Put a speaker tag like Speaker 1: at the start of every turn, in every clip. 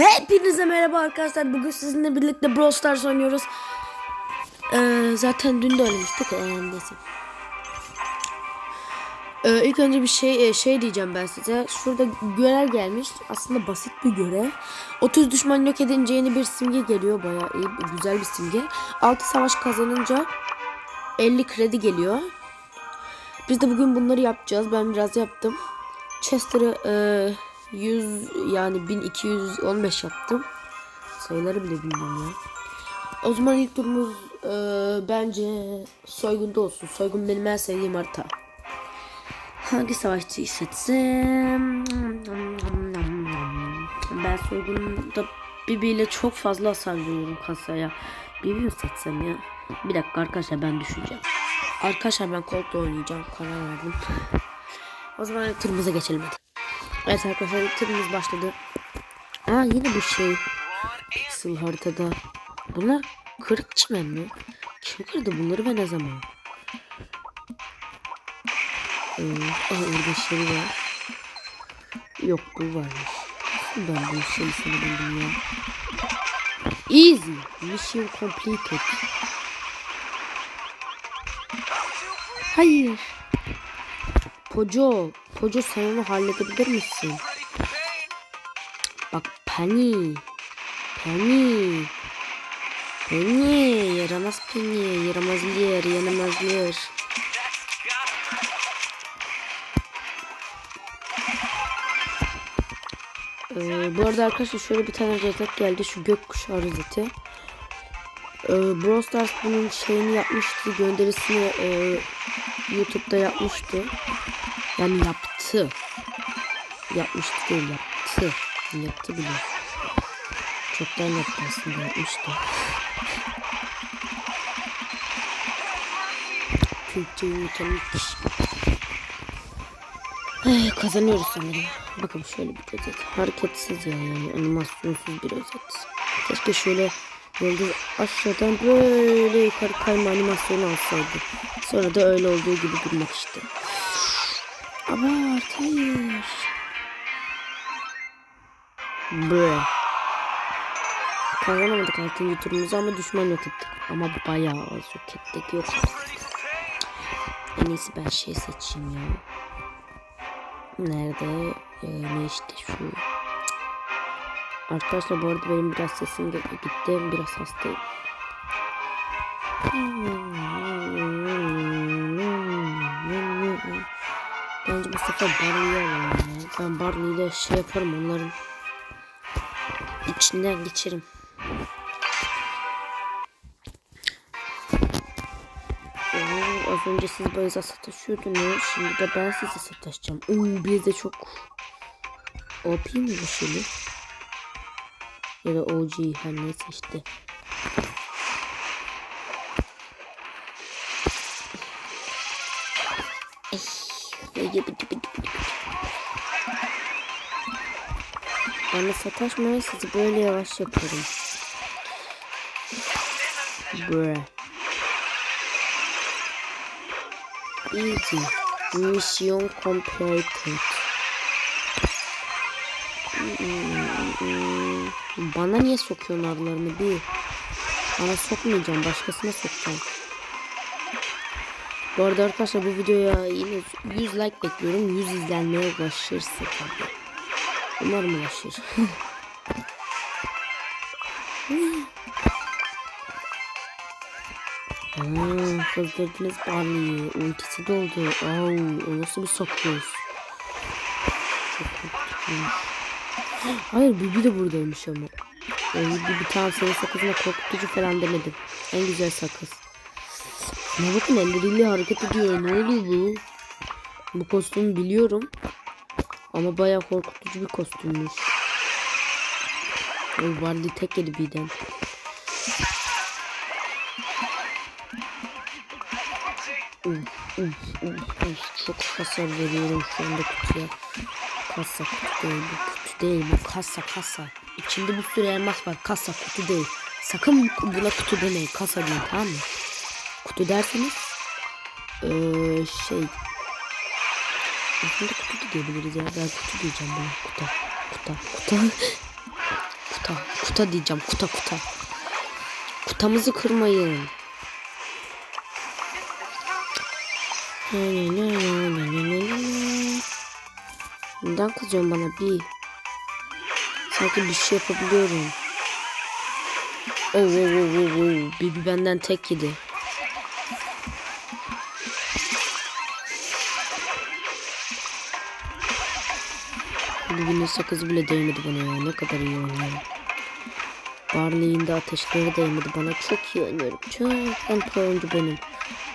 Speaker 1: Hepinize merhaba arkadaşlar. Bugün sizinle birlikte Brawl Stars oynuyoruz. Ee, zaten dün de oynamıştık. Ee, neyse. Ee, ilk önce bir şey e, şey diyeceğim ben size. Şurada görev gelmiş. Aslında basit bir görev. 30 düşman yok edince yeni bir simge geliyor. Bayağı iyi, güzel bir simge. 6 savaş kazanınca 50 kredi geliyor. Biz de bugün bunları yapacağız. Ben biraz yaptım. Chester'ı e, 100 yani 1215 yaptım. Sayıları bile bilmiyorum ya. O zaman ilk turumuz e, bence soygunda olsun. Soygun benim en sevdiğim harita. Hangi savaşçıyı seçsem? Ben soygunda Bibi ile çok fazla hasar veriyorum kasaya. Bibi mi seçsem ya? Bir dakika arkadaşlar ben düşüneceğim. Arkadaşlar ben Colt'la oynayacağım. Karar verdim. O zaman turumuza geçelim hadi. Evet arkadaşlar turumuz başladı. Aa yine bir şey. Pixel haritada. Bunlar kırık çimen mi? Kim kırdı bunları ve ne zaman? Ee, aa orada şey var. Yok bu varmış. Ben bu şeyi buldum ya? Easy. Mission completed. Hayır. Poco. Poco sen onu halledebilir misin? Bak Penny. Penny. Penny. Yaramaz Penny. Yaramaz yer. Yaramaz yer. Ee, bu arada arkadaşlar şöyle bir tane rozet geldi. Şu gökkuşağı rozeti. Ee, Brawl Stars bunun şeyini yapmıştı. Gönderisini e, YouTube'da yapmıştı. Yani yaptı. Yapmıştı değil yaptı. Yaptı bile. Çoktan yaptı aslında yapmıştı. Türkçeyi unutan kişi. Ay, kazanıyoruz sanırım. Bakın şöyle bir özet. Hareketsiz ya yani animasyonsuz bir özet. Keşke şöyle yıldız aşağıdan böyle yukarı kayma animasyonu alsaydı. Sonra da öyle olduğu gibi durmak işte. Abart hayır. Bre. Kazanamadık 6. turumuzu ama düşman yok ettik. Ama bayağı az yok ettik. Yok. En iyisi ben şey seçeyim ya. Nerede? Ee, ne işte şu. Arkadaşlar bu arada benim biraz sesim gitti. Biraz hastayım. Bence bu sefer Barley'i alalım. Ben Barley ile şey yaparım onların içinden geçerim. Oo, az önce siz bayıza sataşıyordunuz. Şimdi de ben size sataşacağım. Oo, bir de çok OP mi bu şimdi? Ya da OG her neyse işte. Bana sataşmayın sizi böyle yavaş yaparım. Bruh. Easy. Mission completed. Hmm, Bana niye sokuyorsun arılarını bir? Bana sokmayacağım. Başkasına sokacağım. Bu arada arkadaşlar bu videoya yine 100 like bekliyorum. 100 izlenmeye ulaşırsa tabii. Umarım ulaşır. Aa, kızdırdınız Barley'i. Ultisi doldu. Au, o nasıl bir sokuyoruz? Çok korktum. Hayır Bibi de buradaymış ama. Yani Bibi tamam senin sakızına korkutucu falan demedim. En güzel sakız. Ne bakın elleriyle hareket ediyor. Ne oluyor bu? Bu kostümü biliyorum. Ama bayağı korkutucu bir kostümmüş. O Barley tek yedi birden. Uf, uf, uf. Çok hasar veriyorum şu anda kutuya. Kasa kutu değil bu kasa kasa. İçinde bir sürü elmas var kasa kutu değil. Sakın buna kutu demeyin kasa değil tamam mı? Kutu derseniz ee, şey aslında kutu diyebiliriz ya ben kutu diyeceğim buna kutu kutu kutu kuta diyeceğim. Kuta kuta. Kutamızı kırmayın. Neden kızıyorsun bana bir? Sanki bir şey yapabiliyorum. Oo, oo, oo, oo, oo. Bibi benden tek yedi. Bibi'nin sakızı bile değmedi bana ya. Ne kadar iyi oynuyorum. Barley'in de ateşleri değmedi bana. Çok iyi oynuyorum. Çok en pro oyuncu benim.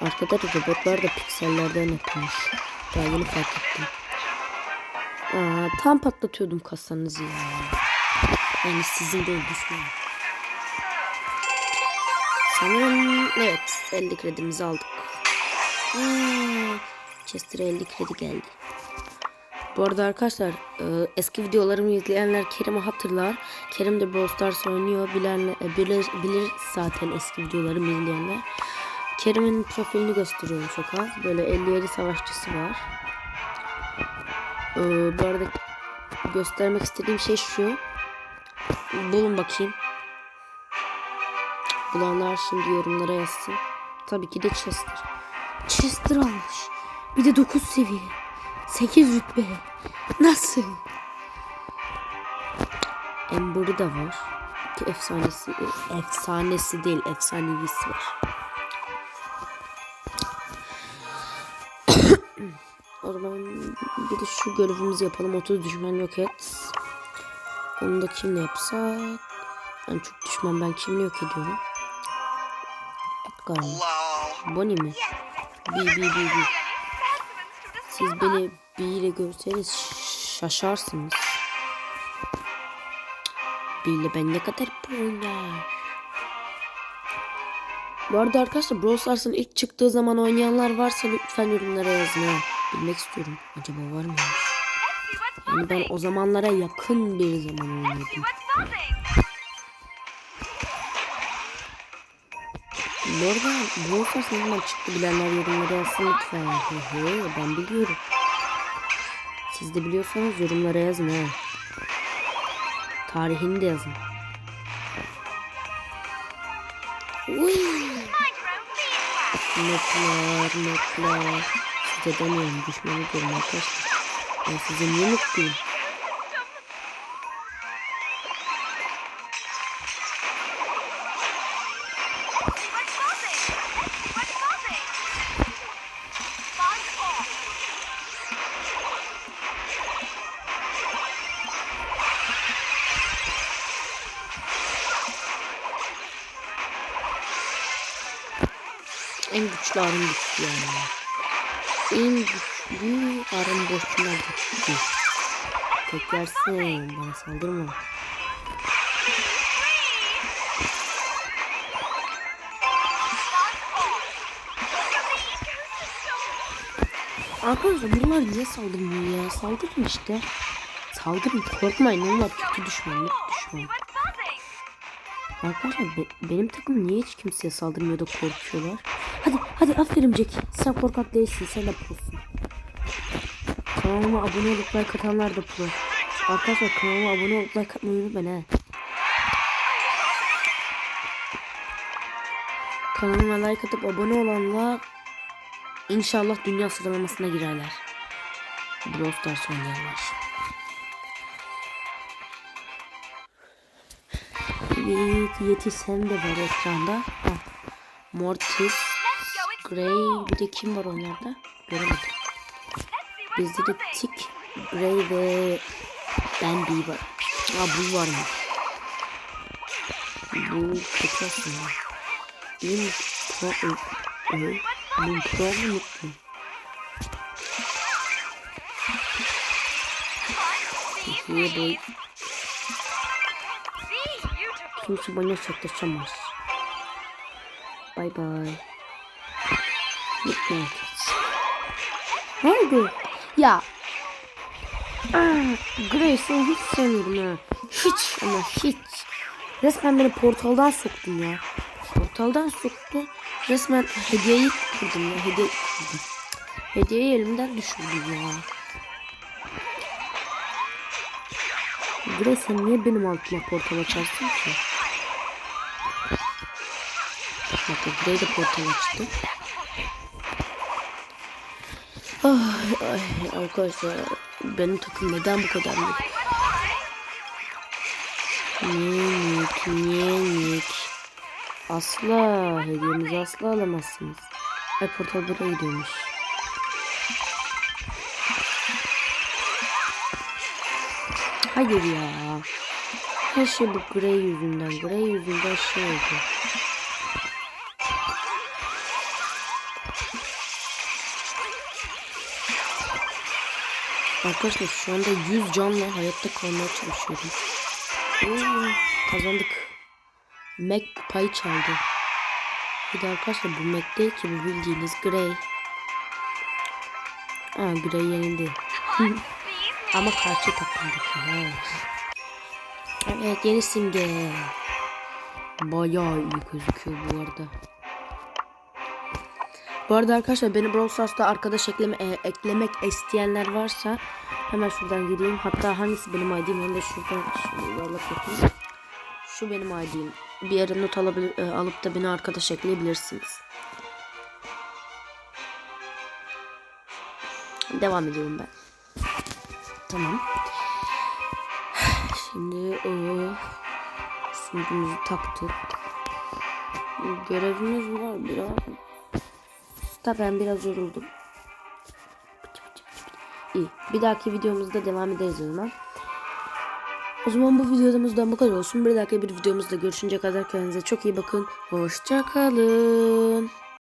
Speaker 1: Arkada da robotlar da piksellerden yapılmış. Daha yeni fark ettim. Aa, tam patlatıyordum kasanızı ya. Yani sizin değil düşman. Sanırım evet 50 kredimizi aldık. Aa, Chester'a 50 kredi geldi. Bu arada arkadaşlar e, eski videolarımı izleyenler Kerim'i hatırlar. Kerim de Brawl Stars oynuyor. Bilen, e, bilir, bilir zaten eski videolarımı izleyenler. Kerim'in profilini gösteriyorum çok az. Böyle 57 savaşçısı var. E, bu arada göstermek istediğim şey şu. Bulun bakayım. Bulanlar şimdi yorumlara yazsın. Tabii ki de Chester. Chester almış. Bir de 9 seviye. 8 rütbe. Nasıl? Ember'ı da var. Ki efsanesi, efsanesi değil, efsanevisi var. o zaman bir de şu görevimizi yapalım. 30 düşman yok et. Onu da kimle yapsak? Ben çok düşman ben kimle yok ediyorum? Edgar mı? Bonnie mi? Bi bi bi bi. Siz beni bir ile görseniz şaşarsınız. Bir ile ben ne kadar proyum Bu arada arkadaşlar Brawl Stars'ın ilk çıktığı zaman oynayanlar varsa lütfen yorumlara yazın ha. Bilmek istiyorum. Acaba var mı? Yani ben o zamanlara yakın bir zaman oynuyordum. Bu arada Brawl ne zaman çıktı bilenler yorumlara yazsın lütfen. Hı, ben biliyorum. Siz de biliyorsanız yorumlara yazın ha. Tarihini de yazın. Uy. Notlar, notlar. Size demiyorum, düşmanı diyorum arkadaşlar. Ben size niye mutluyum? En güçlü arım gitti yani. En güçlü arım boşuna gitti. Teklersin bana saldırma. Arkadaşlar bunlar niye saldırmıyor ya? Saldırın işte. Saldırın korkmayın onlar kötü düşman düşman. Arkadaşlar be- benim takım niye hiç kimseye saldırmıyor da korkuyorlar? Hadi hadi aferin Jack. Sen korkak değilsin sen de prosun. Kanalıma abone olup like atanlar da pro. Arkadaşlar kanalıma abone olup like atmayı unutmayın he. Kanalıma like atıp abone olanlar inşallah dünya sıralamasına girerler. Brawl Stars oynayanlar. Evet, Yeti sen de var ekranda. Ha. Mortis, Grey, bir de kim var onlarda? Göremedim. Bizde de Tick, Grey ve Bambi var. Aa bu var mı? Bu kötü aslında. Benim pro... Benim yok mu? Niye boy... Kimse bana sataşamaz. Bye bye. Midnight. Nerede? Ya. Aa, Grace'i hiç sevmiyorum ha. Hiç ama hiç. Resmen beni portaldan soktun ya. Portaldan soktu. Resmen hediyeyi kırdım ya. Hediye kırdım. Hediyeyi elimden düşürdüm ya. Gray sen niye benim altıma portal açarsın ki? Bak Gray de portal açtı. Ay, ay, arkadaşlar benim takım neden bu kadar mı? Minik minik. Asla hediyemizi asla alamazsınız. Ay portal buraya gidiyormuş. Hayır ya. Her şey bu Grey yüzünden. Grey yüzünden şey oldu. Arkadaşlar şu anda 100 canla hayatta kalmaya çalışıyorum. Oo, kazandık. Mac payı çaldı. Bir de arkadaşlar bu Mac değil ki bu bildiğiniz Grey. Aa Grey yenildi. Ama karşı takımdaki. Ha. Evet yeni simge. Bayağı iyi gözüküyor bu arada. Bu arada arkadaşlar beni Brawl Stars'ta arkadaş ekleme, e, eklemek isteyenler varsa hemen şuradan gireyim. Hatta hangisi benim ID'm onu da şuradan yuvarlak yapayım. Şu benim ID'm. Bir yere not alabilir, e, alıp da beni arkadaş ekleyebilirsiniz. Devam ediyorum ben. Tamam. Şimdi o simgimizi taktık. Görevimiz var biraz. Tabii ben biraz yoruldum. İyi. Bir dahaki videomuzda devam ederiz o zaman. O zaman bu videomuzdan bu kadar olsun. Bir dahaki bir videomuzda görüşünce kadar kendinize çok iyi bakın. Hoşçakalın.